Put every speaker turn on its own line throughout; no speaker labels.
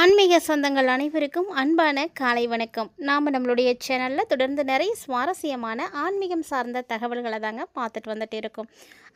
ஆன்மீக சொந்தங்கள் அனைவருக்கும் அன்பான காலை வணக்கம். நாம் நம்மளுடைய சேனலில் தொடர்ந்து நிறைய சுவாரஸ்யமான ஆன்மீகம் சார்ந்த தகவல்களை தாங்க பார்த்துட்டு வந்துட்டு இருக்கோம்.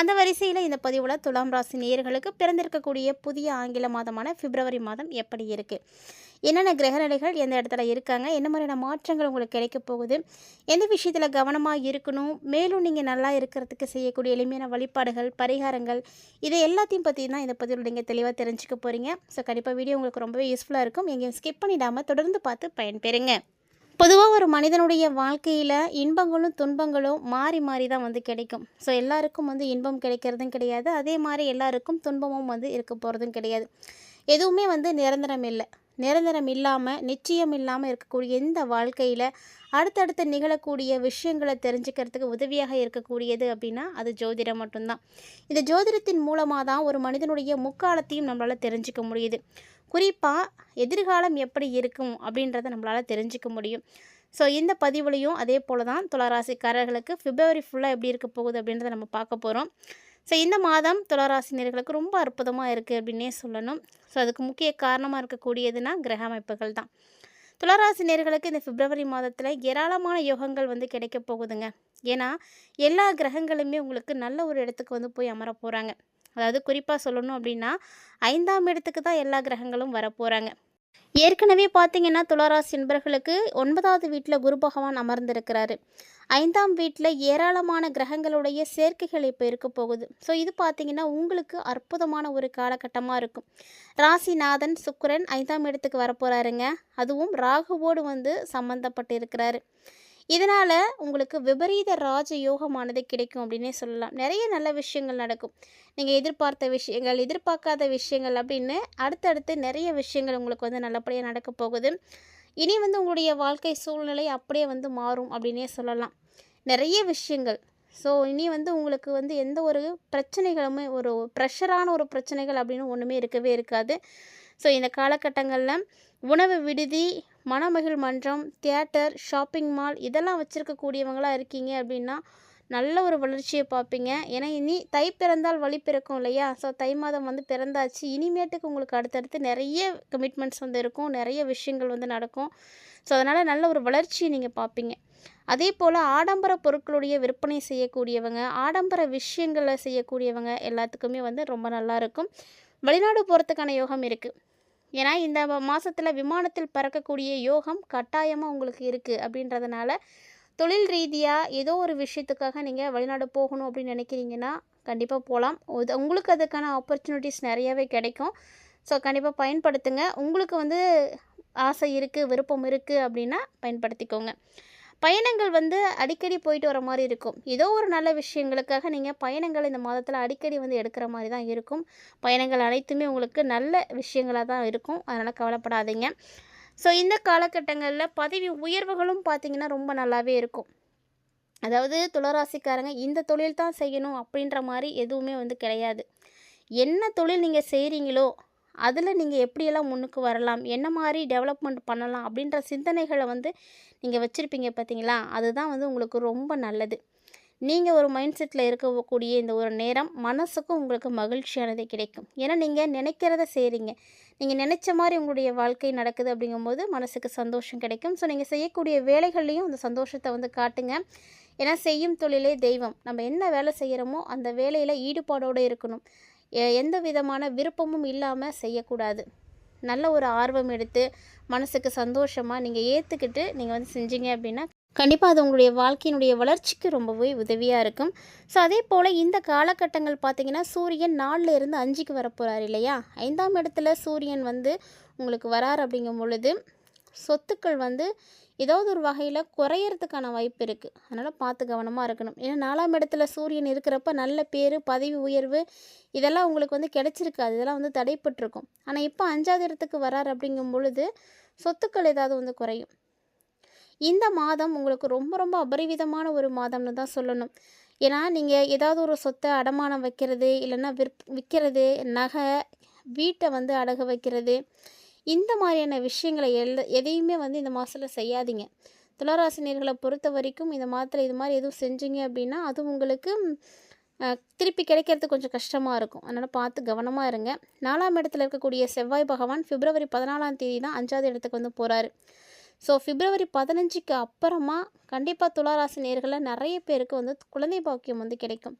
அந்த வரிசையில் இந்த பதிவில் துலாம் ராசி நேயர்களுக்கு பிறந்திருக்கக்கூடிய புதிய ஆங்கில மாதமான பிப்ரவரி மாதம் எப்படி இருக்குது என்னென்ன கிரகநிலைகள் எந்த இடத்துல இருக்காங்க? என்ன மாதிரியான மாற்றங்கள் உங்களுக்கு கிடைக்க போகுது? எந்த விஷயத்தில் கவனமாக இருக்கணும்? மேலும் நீங்கள் நல்லா இருக்கிறதுக்கு செய்யக்கூடிய எளிமையான வழிபாடுகள் பரிகாரங்கள் இதை எல்லாத்தையும் பற்றி தான் இதை பற்றி நீங்கள் தெளிவாக தெரிஞ்சுக்க போகிறீங்க ஸோ கண்டிப்பாக வீடியோ உங்களுக்கு ரொம்பவே யூஸ்ஃபுல்லாக இருக்கும். எங்கேயும் ஸ்கிப் பண்ணிடாமல் தொடர்ந்து பார்த்து பயன்பெறுங்க. பொதுவாக ஒரு மனிதனுடைய வாழ்க்கையில் இன்பங்களும் துன்பங்களும் மாறி மாறி தான் வந்து கிடைக்கும். ஸோ எல்லாருக்கும் வந்து இன்பம் கிடைக்கிறதும் கிடையாது. அதே மாதிரி எல்லாருக்கும் துன்பமும் வந்து இருக்க போகிறதும் கிடையாது. எதுவுமே வந்து நிரந்தரம் இல்லை. நிரந்தரம் இல்லாமல் நிச்சயம் இல்லாமல் இருக்கக்கூடிய இந்த வாழ்க்கையில் அடுத்தடுத்து நிகழக்கூடிய விஷயங்களை தெரிஞ்சுக்கிறதுக்கு உதவியாக இருக்கக்கூடியது அப்படின்னா அது ஜோதிடம் மட்டும்தான். இந்த ஜோதிடத்தின் மூலமாக தான் ஒரு மனிதனுடைய முக்காலத்தையும் நம்மளால் தெரிஞ்சுக்க முடியுது. குறிப்பாக எதிர்காலம் எப்படி இருக்கும் அப்படின்றத நம்மளால் தெரிஞ்சுக்க முடியும். ஸோ இந்த பதிவுலையும் அதே போல் தான் துளராசிக்காரர்களுக்கு பிப்ரவரி ஃபுல்லாக எப்படி இருக்க போகுது அப்படின்றத நம்ம பார்க்க போகிறோம் ஸோ இந்த மாதம் துளாராசினியர்களுக்கு ரொம்ப அற்புதமாக இருக்குது அப்படின்னே சொல்லணும். ஸோ அதுக்கு முக்கிய காரணமாக இருக்கக்கூடியதுன்னா கிரக அமைப்புகள் தான். துளாராசினியர்களுக்கு இந்த பிப்ரவரி மாதத்தில் ஏராளமான யோகங்கள் வந்து கிடைக்க போகுதுங்க. ஏன்னா எல்லா கிரகங்களுமே உங்களுக்கு நல்ல ஒரு இடத்துக்கு வந்து போய் அமர போகிறாங்க அதாவது குறிப்பாக சொல்லணும் அப்படின்னா ஐந்தாம் இடத்துக்கு தான் எல்லா கிரகங்களும் வரப்போகிறாங்க ஏற்கனவே பார்த்தீங்கன்னா துளாராசி என்பர்களுக்கு ஒன்பதாவது வீட்டில் குரு பகவான் அமர்ந்திருக்கிறாரு. ஐந்தாம் வீட்டில் ஏராளமான கிரகங்களுடைய சேர்க்கைகள் இப்போ இருக்க போகுது. ஸோ இது பார்த்தீங்கன்னா உங்களுக்கு அற்புதமான ஒரு காலகட்டமாக இருக்கும். ராசிநாதன் சுக்கரன் ஐந்தாம் இடத்துக்கு வரப்போகிறாருங்க அதுவும் ராகுவோடு வந்து சம்மந்தப்பட்டு இருக்கிறாரு இதனால் உங்களுக்கு விபரீத ராஜ யோகமானது கிடைக்கும் அப்படின்னே சொல்லலாம். நிறைய நல்ல விஷயங்கள் நடக்கும். நீங்கள் எதிர்பார்த்த விஷயங்கள் எதிர்பார்க்காத விஷயங்கள் அப்படின்னு அடுத்தடுத்து நிறைய விஷயங்கள் உங்களுக்கு வந்து நல்லபடியாக நடக்க போகுது. இனி வந்து உங்களுடைய வாழ்க்கை சூழ்நிலை அப்படியே வந்து மாறும் அப்படின்னே சொல்லலாம். நிறைய விஷயங்கள். ஸோ இனி வந்து உங்களுக்கு வந்து எந்த ஒரு பிரச்சனைகளுமே ஒரு ப்ரெஷரான ஒரு பிரச்சனைகள் அப்படின்னு ஒன்றுமே இருக்கவே இருக்காது. ஸோ இந்த காலகட்டங்களில் உணவு விடுதி மனமகிழ் மன்றம் தியேட்டர் ஷாப்பிங் மால் இதெல்லாம் வச்சுருக்கக்கூடியவங்களாக இருக்கீங்க அப்படின்னா நல்ல ஒரு வளர்ச்சியை பார்ப்பீங்க. ஏன்னா இனி தை பிறந்தால் வழி பிறக்கும் இல்லையா? ஸோ தை மாதம் வந்து பிறந்தாச்சு. இனிமேட்டுக்கு உங்களுக்கு அடுத்தடுத்து நிறைய கமிட்மெண்ட்ஸ் வந்து இருக்கும். நிறைய விஷயங்கள் வந்து நடக்கும். ஸோ அதனால் நல்ல ஒரு வளர்ச்சியை நீங்கள் பார்ப்பீங்க. அதே போல் ஆடம்பர பொருட்களுடைய விற்பனை செய்யக்கூடியவங்க ஆடம்பர விஷயங்களை செய்யக்கூடியவங்க எல்லாத்துக்குமே வந்து ரொம்ப நல்லா இருக்கும். வெளிநாடு போகிறதுக்கான யோகம் இருக்குது ஏன்னா இந்த மாதத்தில் விமானத்தில் பறக்கக்கூடிய யோகம் கட்டாயமாக உங்களுக்கு இருக்குது அப்படின்றதுனால தொழில் ரீதியாக ஏதோ ஒரு விஷயத்துக்காக நீங்கள் வெளிநாடு போகணும் அப்படின்னு நினைக்கிறீங்கன்னா கண்டிப்பாக போகலாம் உங்களுக்கு அதுக்கான ஆப்பர்ச்சுனிட்டிஸ் நிறையவே கிடைக்கும். ஸோ கண்டிப்பாக பயன்படுத்துங்க. உங்களுக்கு வந்து ஆசை இருக்குது விருப்பம் இருக்குது அப்படின்னா பயன்படுத்திக்கோங்க. பயணங்கள் வந்து அடிக்கடி போயிட்டு வர மாதிரி இருக்கும். ஏதோ ஒரு நல்ல விஷயங்களுக்காக நீங்கள் பயணங்கள் இந்த மாதத்தில் அடிக்கடி வந்து எடுக்கிற மாதிரி தான் இருக்கும். பயணங்கள் அனைத்துமே உங்களுக்கு நல்ல விஷயங்களாக தான் இருக்கும். அதனால் கவலைப்படாதீங்க. ஸோ இந்த காலகட்டங்களில் பதவி உயர்வுகளும் பார்த்திங்கன்னா ரொம்ப நல்லாவே இருக்கும். அதாவது துளராசிக்காரங்க இந்த தொழில் தான் செய்யணும் அப்படின்ற மாதிரி எதுவுமே வந்து கிடையாது. என்ன தொழில் நீங்கள் செய்கிறீங்களோ அதில் நீங்கள் எப்படியெல்லாம் முன்னுக்கு வரலாம் என்ன மாதிரி டெவலப்மெண்ட் பண்ணலாம் அப்படின்ற சிந்தனைகளை வந்து நீங்கள் வச்சுருப்பீங்க பார்த்தீங்களா அதுதான் வந்து உங்களுக்கு ரொம்ப நல்லது. நீங்கள் ஒரு மைண்ட் செட்டில் இருக்கக்கூடிய இந்த ஒரு நேரம் மனசுக்கும் உங்களுக்கு மகிழ்ச்சியானது கிடைக்கும். ஏன்னா நீங்கள் நினைக்கிறத செய்கிறீங்க நீங்கள் நினச்ச மாதிரி உங்களுடைய வாழ்க்கை நடக்குது அப்படிங்கும்போது மனசுக்கு சந்தோஷம் கிடைக்கும். ஸோ நீங்கள் செய்யக்கூடிய வேலைகள்லேயும் அந்த சந்தோஷத்தை வந்து காட்டுங்க. ஏன்னா செய்யும் தொழிலே தெய்வம். நம்ம என்ன வேலை செய்கிறோமோ அந்த வேலையில் ஈடுபாடோடு இருக்கணும். எந்த விதமான விருப்பமும் இல்லாமல் செய்யக்கூடாது. நல்ல ஒரு ஆர்வம் எடுத்து மனசுக்கு சந்தோஷமாக நீங்கள் ஏற்றுக்கிட்டு நீங்கள் வந்து செஞ்சீங்க அப்படின்னா கண்டிப்பாக அது உங்களுடைய வாழ்க்கையினுடைய வளர்ச்சிக்கு ரொம்பவே உதவியாக இருக்கும். ஸோ அதே போல் இந்த காலகட்டங்கள் பார்த்திங்கன்னா சூரியன் நாலில் இருந்து அஞ்சுக்கு வரப்போகிறார் இல்லையா? ஐந்தாம் இடத்துல சூரியன் வந்து உங்களுக்கு வரார் அப்படிங்கும் பொழுது சொத்துக்கள் வந்து ஏதாவது ஒரு வகையில் குறையறதுக்கான வாய்ப்பு இருக்குது அதனால் பார்த்து கவனமாக இருக்கணும். ஏன்னா நாலாம் இடத்துல சூரியன் இருக்கிறப்ப நல்ல பேர் பதவி உயர்வு இதெல்லாம் உங்களுக்கு வந்து கிடச்சிருக்காது. இதெல்லாம் வந்து தடைப்பட்டிருக்கும். ஆனால் இப்போ அஞ்சாவது இடத்துக்கு வரார் அப்படிங்கும் பொழுது சொத்துக்கள் ஏதாவது வந்து குறையும். இந்த மாதம் உங்களுக்கு ரொம்ப ரொம்ப அபரிவிதமான ஒரு மாதம்னு தான் சொல்லணும். ஏன்னா நீங்கள் ஏதாவது ஒரு சொத்தை அடமானம் வைக்கிறது இல்லைன்னா விற் விற்கிறது நகை வீட்டை வந்து அடகு வைக்கிறது இந்த மாதிரியான விஷயங்களை எல்ல எதையுமே வந்து இந்த மாதத்தில் செய்யாதீங்க. துளராசினியர்களை பொறுத்த வரைக்கும் இந்த மாதத்தில் இது மாதிரி எதுவும் செஞ்சீங்க அப்படின்னா அது உங்களுக்கு திருப்பி கிடைக்கிறது கொஞ்சம் கஷ்டமாக இருக்கும். அதனால் பார்த்து கவனமாக இருங்க. நாலாம் இடத்துல இருக்கக்கூடிய செவ்வாய் பகவான் பிப்ரவரி பதினாலாம் தேதி தான் அஞ்சாவது இடத்துக்கு வந்து போகிறாரு ஸோ பிப்ரவரி பதினஞ்சுக்கு அப்புறமா கண்டிப்பாக துளாராசி நேர்களில் நிறைய பேருக்கு வந்து குழந்தை பாக்கியம் வந்து கிடைக்கும்.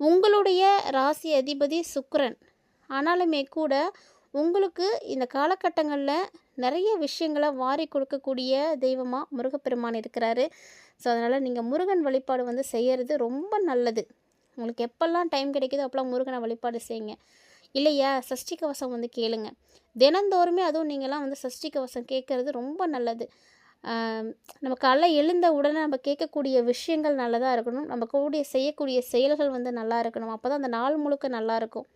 உங்களுடைய ராசி அதிபதி சுக்ரன் ஆனாலுமே கூட உங்களுக்கு இந்த காலகட்டங்களில் நிறைய விஷயங்களை வாரி கொடுக்கக்கூடிய தெய்வமாக முருகப்பெருமான் இருக்கிறாரு. ஸோ அதனால் நீங்கள் முருகன் வழிபாடு வந்து செய்கிறது ரொம்ப நல்லது. உங்களுக்கு எப்போல்லாம் டைம் கிடைக்குதோ அப்போல்லாம் முருகனை வழிபாடு செய்யுங்க. இல்லையா? சஷ்டி கவசம் வந்து கேளுங்க. தினந்தோறுமே அதுவும் நீங்களாம் வந்து சஷ்டி கவசம் கேட்குறது ரொம்ப நல்லது. நம்ம காலைல எழுந்த உடனே நம்ம கேட்கக்கூடிய விஷயங்கள் நல்லதாக இருக்கணும். நம்ம கூடிய செய்யக்கூடிய செயல்கள் வந்து நல்லா இருக்கணும். அப்போ தான் அந்த நாள் முழுக்க நல்லா இருக்கும்.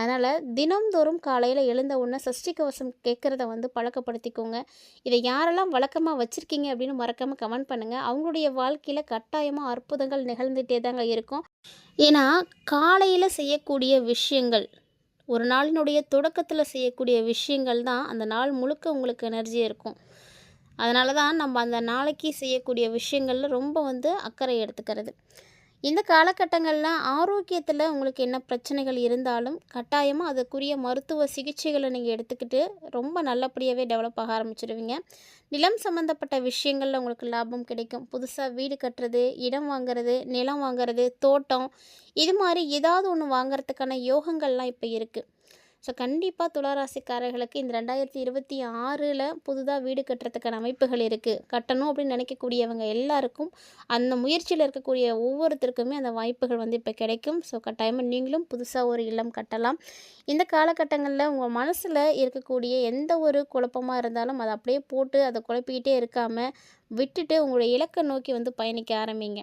அதனால் தினம்தோறும் காலையில் எழுந்த உடனே சஷ்டி கவசம் கேட்குறத வந்து பழக்கப்படுத்திக்கோங்க. இதை யாரெல்லாம் வழக்கமாக வச்சுருக்கீங்க அப்படின்னு மறக்காமல் கமெண்ட் பண்ணுங்கள் அவங்களுடைய வாழ்க்கையில் கட்டாயமாக அற்புதங்கள் நிகழ்ந்துகிட்டே தாங்க இருக்கும். ஏன்னா காலையில் செய்யக்கூடிய விஷயங்கள் ஒரு நாளினுடைய தொடக்கத்தில் செய்யக்கூடிய விஷயங்கள் தான் அந்த நாள் முழுக்க உங்களுக்கு எனர்ஜி இருக்கும். அதனால தான் நம்ம அந்த நாளைக்கு செய்யக்கூடிய விஷயங்களில் ரொம்ப வந்து அக்கறை எடுத்துக்கிறது. இந்த காலகட்டங்களில் ஆரோக்கியத்தில் உங்களுக்கு என்ன பிரச்சனைகள் இருந்தாலும் கட்டாயமாக அதுக்குரிய மருத்துவ சிகிச்சைகளை நீங்கள் எடுத்துக்கிட்டு ரொம்ப நல்லபடியாகவே டெவலப் ஆக ஆரம்பிச்சிடுவீங்க நிலம் சம்மந்தப்பட்ட விஷயங்களில் உங்களுக்கு லாபம் கிடைக்கும். புதுசாக வீடு கட்டுறது இடம் வாங்குறது நிலம் வாங்குறது தோட்டம் இது மாதிரி ஏதாவது ஒன்று வாங்குறதுக்கான யோகங்கள்லாம் இப்போ இருக்குது ஸோ கண்டிப்பாக துளாராசிக்காரர்களுக்கு இந்த ரெண்டாயிரத்தி இருபத்தி ஆறில் புதுதாக வீடு கட்டுறதுக்கான அமைப்புகள் இருக்குது கட்டணும் அப்படின்னு நினைக்கக்கூடியவங்க எல்லாருக்கும் அந்த முயற்சியில் இருக்கக்கூடிய ஒவ்வொருத்தருக்குமே அந்த வாய்ப்புகள் வந்து இப்போ கிடைக்கும். ஸோ கட்டாயமாக நீங்களும் புதுசாக ஒரு இல்லம் கட்டலாம். இந்த காலகட்டங்களில் உங்கள் மனசில் இருக்கக்கூடிய எந்த ஒரு குழப்பமாக இருந்தாலும் அதை அப்படியே போட்டு அதை குழப்பிக்கிட்டே இருக்காமல் விட்டுட்டு உங்களுடைய இலக்கை நோக்கி வந்து பயணிக்க ஆரம்பிங்க.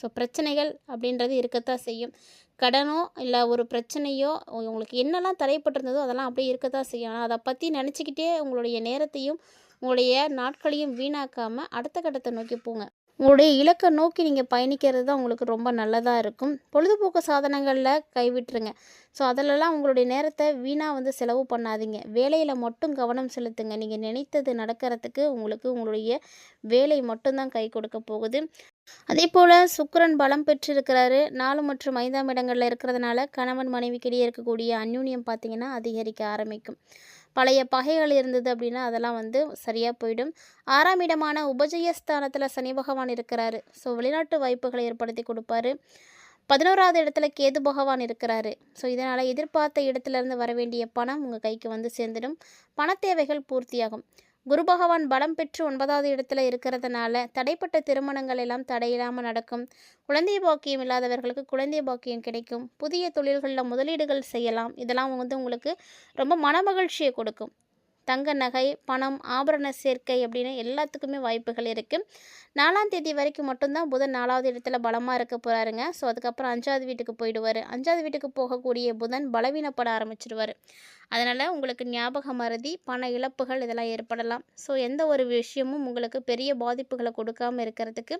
ஸோ பிரச்சனைகள் அப்படின்றது இருக்கத்தான் செய்யும். கடனோ இல்லை ஒரு பிரச்சனையோ உங்களுக்கு என்னெல்லாம் தடைப்பட்டிருந்ததோ அதெல்லாம் அப்படியே இருக்கத்தான் செய்யும். ஆனால் அதை பற்றி நினச்சிக்கிட்டே உங்களுடைய நேரத்தையும் உங்களுடைய நாட்களையும் வீணாக்காமல் அடுத்த கட்டத்தை நோக்கி போங்க. உங்களுடைய இலக்கை நோக்கி நீங்கள் பயணிக்கிறது தான் உங்களுக்கு ரொம்ப நல்லதாக இருக்கும். பொழுதுபோக்கு சாதனங்களில் கைவிட்டுருங்க ஸோ அதிலெல்லாம் உங்களுடைய நேரத்தை வீணாக வந்து செலவு பண்ணாதீங்க. வேலையில் மட்டும் கவனம் செலுத்துங்க. நீங்கள் நினைத்தது நடக்கிறதுக்கு உங்களுக்கு உங்களுடைய வேலை மட்டும்தான் கை கொடுக்க போகுது. அதே போல் சுக்கரன் பலம் பெற்றிருக்கிறாரு. நாலு மற்றும் ஐந்தாம் இடங்களில் இருக்கிறதுனால கணவன் மனைவிக்கிடையே இருக்கக்கூடிய அந்யூன்யம் பார்த்திங்கன்னா அதிகரிக்க ஆரம்பிக்கும். பழைய பகைகள் இருந்தது அப்படின்னா அதெல்லாம் வந்து சரியாக போயிடும். ஆறாம் இடமான உபஜயஸ்தானத்தில் சனி பகவான் இருக்கிறாரு. ஸோ வெளிநாட்டு வாய்ப்புகளை ஏற்படுத்தி கொடுப்பாரு. பதினோராவது இடத்துல கேது பகவான் இருக்கிறாரு. ஸோ இதனால் எதிர்பார்த்த இடத்துலேருந்து வர வேண்டிய பணம் உங்கள் கைக்கு வந்து சேர்ந்துடும். பண தேவைகள் பூர்த்தியாகும். குரு பகவான் பலம் பெற்று ஒன்பதாவது இடத்துல இருக்கிறதுனால தடைப்பட்ட திருமணங்கள் எல்லாம் தடையில்லாமல் நடக்கும். குழந்தை பாக்கியம் இல்லாதவர்களுக்கு குழந்தை பாக்கியம் கிடைக்கும். புதிய தொழில்களில் முதலீடுகள் செய்யலாம். இதெல்லாம் வந்து உங்களுக்கு ரொம்ப மனமகிழ்ச்சியை கொடுக்கும். தங்க நகை பணம் ஆபரண சேர்க்கை அப்படின்னு எல்லாத்துக்குமே வாய்ப்புகள் இருக்குது நாலாம் தேதி வரைக்கும் மட்டும்தான் புதன் நாலாவது இடத்துல பலமாக இருக்க போகிறாருங்க ஸோ அதுக்கப்புறம் அஞ்சாவது வீட்டுக்கு போயிடுவார். அஞ்சாவது வீட்டுக்கு போகக்கூடிய புதன் பலவீனப்பட ஆரம்பிச்சிடுவார் அதனால் உங்களுக்கு ஞாபக மறதி பண இழப்புகள் இதெல்லாம் ஏற்படலாம். ஸோ எந்த ஒரு விஷயமும் உங்களுக்கு பெரிய பாதிப்புகளை கொடுக்காம இருக்கிறதுக்கு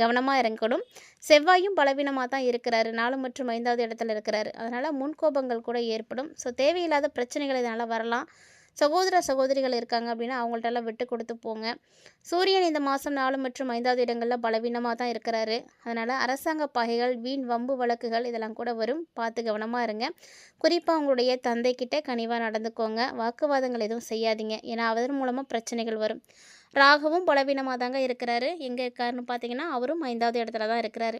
கவனமாக இருக்கணும் செவ்வாயும் பலவீனமாக தான் இருக்கிறாரு. நாலு மற்றும் ஐந்தாவது இடத்துல இருக்கிறாரு. அதனால் முன்கோபங்கள் கூட ஏற்படும். ஸோ தேவையில்லாத பிரச்சனைகள் இதனால் வரலாம். சகோதர சகோதரிகள் இருக்காங்க அப்படின்னா அவங்கள்ட்டெல்லாம் விட்டு கொடுத்து போங்க. சூரியன் இந்த மாதம் நாலு மற்றும் ஐந்தாவது இடங்களில் பலவீனமாக தான் இருக்கிறாரு. அதனால் அரசாங்க பகைகள் வீண் வம்பு வழக்குகள் இதெல்லாம் கூட வரும். பார்த்து கவனமாக இருங்க. குறிப்பாக உங்களுடைய தந்தைக்கிட்ட கனிவாக நடந்துக்கோங்க. வாக்குவாதங்கள் எதுவும் செய்யாதீங்க. ஏன்னா அதன் மூலமாக பிரச்சனைகள் வரும். ராகவும் பலவீனமாக தாங்க இருக்கிறாரு. எங்கே இருக்காருன்னு பார்த்தீங்கன்னா அவரும் ஐந்தாவது இடத்துல தான் இருக்கிறாரு.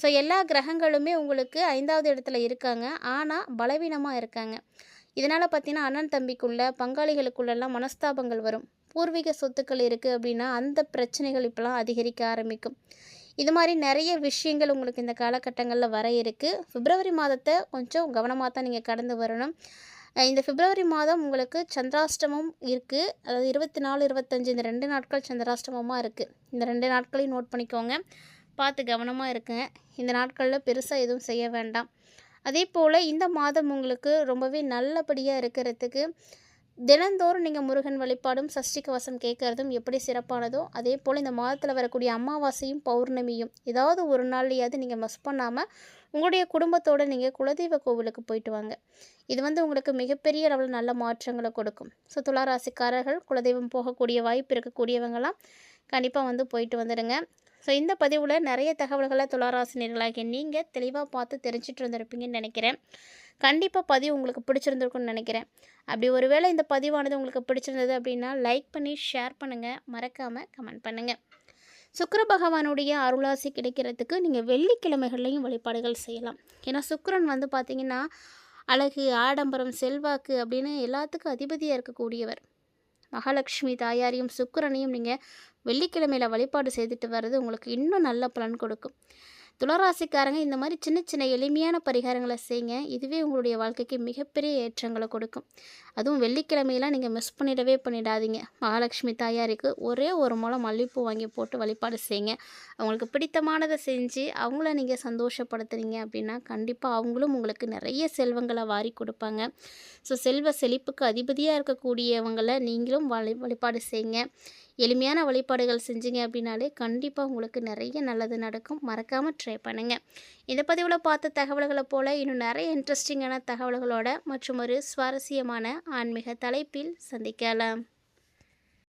ஸோ எல்லா கிரகங்களுமே உங்களுக்கு ஐந்தாவது இடத்துல இருக்காங்க. ஆனால் பலவீனமாக இருக்காங்க. இதனால் பார்த்தீங்கன்னா அண்ணன் தம்பிக்குள்ள பங்காளிகளுக்குள்ளெல்லாம் மனஸ்தாபங்கள் வரும். பூர்வீக சொத்துக்கள் இருக்குது அப்படின்னா அந்த பிரச்சனைகள் இப்போலாம் அதிகரிக்க ஆரம்பிக்கும். இது மாதிரி நிறைய விஷயங்கள் உங்களுக்கு இந்த காலகட்டங்களில் வர இருக்குது பிப்ரவரி மாதத்தை கொஞ்சம் கவனமாக தான் நீங்கள் கடந்து வரணும். இந்த பிப்ரவரி மாதம் உங்களுக்கு சந்திராஷ்டமம் இருக்குது அதாவது இருபத்தி நாலு இருபத்தஞ்சி இந்த ரெண்டு நாட்கள் சந்திராஷ்டமமாக இருக்குது இந்த ரெண்டு நாட்களையும் நோட் பண்ணிக்கோங்க. பார்த்து கவனமாக இருக்குங்க இந்த நாட்களில் பெருசாக எதுவும் செய்ய வேண்டாம். அதே போல் இந்த மாதம் உங்களுக்கு ரொம்பவே நல்லபடியாக இருக்கிறதுக்கு தினந்தோறும் நீங்கள் முருகன் வழிபாடும் சஷ்டி கவசம் கேட்குறதும் எப்படி சிறப்பானதோ அதே போல் இந்த மாதத்தில் வரக்கூடிய அமாவாசையும் பௌர்ணமியும் ஏதாவது ஒரு நாள்லையாவது நீங்கள் மிஸ் பண்ணாமல் உங்களுடைய குடும்பத்தோடு நீங்கள் குலதெய்வ கோவிலுக்கு போயிட்டு வாங்க. இது வந்து உங்களுக்கு மிகப்பெரிய அளவில் நல்ல மாற்றங்களை கொடுக்கும். ஸோ துளாராசிக்காரர்கள் குலதெய்வம் போகக்கூடிய வாய்ப்பு இருக்கக்கூடியவங்களாம் கண்டிப்பாக வந்து போயிட்டு வந்துடுங்க ஸோ இந்த பதிவில் நிறைய தகவல்களை துளாராசினியர்களாகிய நீங்கள் தெளிவாக பார்த்து தெரிஞ்சிட்டு இருந்திருப்பீங்கன்னு நினைக்கிறேன். கண்டிப்பாக பதிவு உங்களுக்கு பிடிச்சிருந்துருக்குன்னு நினைக்கிறேன். அப்படி ஒருவேளை இந்த பதிவானது உங்களுக்கு பிடிச்சிருந்தது அப்படின்னா லைக் பண்ணி ஷேர் பண்ணுங்கள் மறக்காமல் கமெண்ட் பண்ணுங்கள் சுக்கர பகவானுடைய அருளாசி கிடைக்கிறதுக்கு நீங்கள் வெள்ளிக்கிழமைகள்லையும் வழிபாடுகள் செய்யலாம். ஏன்னா சுக்கரன் வந்து பார்த்திங்கன்னா அழகு ஆடம்பரம் செல்வாக்கு அப்படின்னு எல்லாத்துக்கும் அதிபதியாக இருக்கக்கூடியவர். மகாலட்சுமி தாயாரையும் சுக்கரனையும் நீங்கள் வெள்ளிக்கிழமையில் வழிபாடு செய்துட்டு வர்றது உங்களுக்கு இன்னும் நல்ல பலன் கொடுக்கும். துளராசிக்காரங்க இந்த மாதிரி சின்ன சின்ன எளிமையான பரிகாரங்களை செய்யுங்க இதுவே உங்களுடைய வாழ்க்கைக்கு மிகப்பெரிய ஏற்றங்களை கொடுக்கும். அதுவும் வெள்ளிக்கிழமையெல்லாம் நீங்கள் மிஸ் பண்ணிடவே பண்ணிடாதீங்க. மகாலட்சுமி தாயாருக்கு ஒரே ஒரு மூலம் மல்லிப்பூ வாங்கி போட்டு வழிபாடு செய்யுங்க அவங்களுக்கு பிடித்தமானதை செஞ்சு அவங்கள நீங்கள் சந்தோஷப்படுத்துறீங்க அப்படின்னா கண்டிப்பாக அவங்களும் உங்களுக்கு நிறைய செல்வங்களை வாரி கொடுப்பாங்க. ஸோ செல்வ செழிப்புக்கு அதிபதியாக இருக்கக்கூடியவங்களை நீங்களும் வழி வழிபாடு செய்யுங்க எளிமையான வழிபாடுகள் செஞ்சீங்க அப்படின்னாலே கண்டிப்பாக உங்களுக்கு நிறைய நல்லது நடக்கும். மறக்காமல் ட்ரை பண்ணுங்கள் இந்த பதிவில் பார்த்த தகவல்களை போல் இன்னும் நிறைய இன்ட்ரெஸ்டிங்கான தகவல்களோட மற்றும் ஒரு சுவாரஸ்யமான ஆன்மீக தலைப்பில் சந்திக்கலாம்.